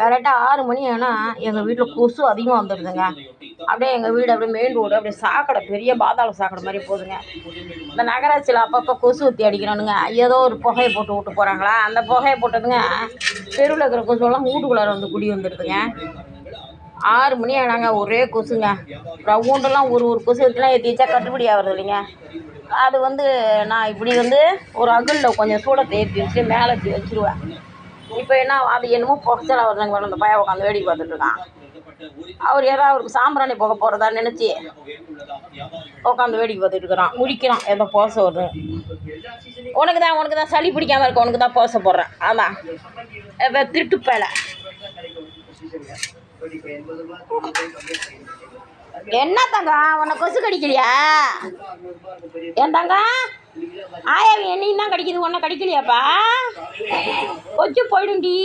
கரெக்டாக ஆறு மணி ஆனால் எங்கள் வீட்டில் கொசு அதிகமாக வந்துடுதுங்க அப்படியே எங்கள் வீடு அப்படியே மெயின் ரோடு அப்படியே சாக்கடை பெரிய பாதாள சாக்கடை மாதிரி போகுதுங்க. இந்த நகராட்சியில் அப்பப்போ கொசு ஊற்றி அடிக்கிறானுங்க. ஏதோ ஒரு புகையை போட்டு விட்டு போகிறாங்களா அந்த புகையை போட்டதுங்க தெருவில் இருக்கிற கொசுவெல்லாம் வீட்டுக்குள்ளார வந்து குடி வந்துடுதுங்க ஆறு மணி ஆனாங்க ஒரே கொசுங்க. ரவுண்டெல்லாம் ஒரு ஒரு கொசு எடுத்துலாம் ஏற்றிச்சா கட்டுப்படி ஆகிறது இல்லைங்க. அது வந்து நான் இப்படி வந்து ஒரு அகலில் கொஞ்சம் சூடத்தை ஏற்றி வச்சு மேலே வச்சுருவேன். இப்போ என்ன அது என்னமோ புகச்சலா வருதுங்க மேடம் அந்த பையன் உட்காந்து வேடிக்கை பார்த்துட்டு இருக்கான். அவர் ஏதோ அவருக்கு சாம்பிராணி போக போகிறதா நினச்சி உட்காந்து வேடிக்கை பார்த்துட்டு இருக்கிறான் முடிக்கிறான் ஏதோ போச வருது உனக்கு தான் உனக்கு தான் சளி பிடிக்காம இருக்க உனக்கு தான் போச போடுறேன். ஆமாம் இப்போ திருட்டு பேலை. என்ன தங்கம் உன்னை கொசு கடிக்கலையா? என் தங்கம் ஆயா என்னையும் தான் கடிக்குது உன்னை கடிக்கலையாப்பா? கொஞ்சம் போயிடும்டி.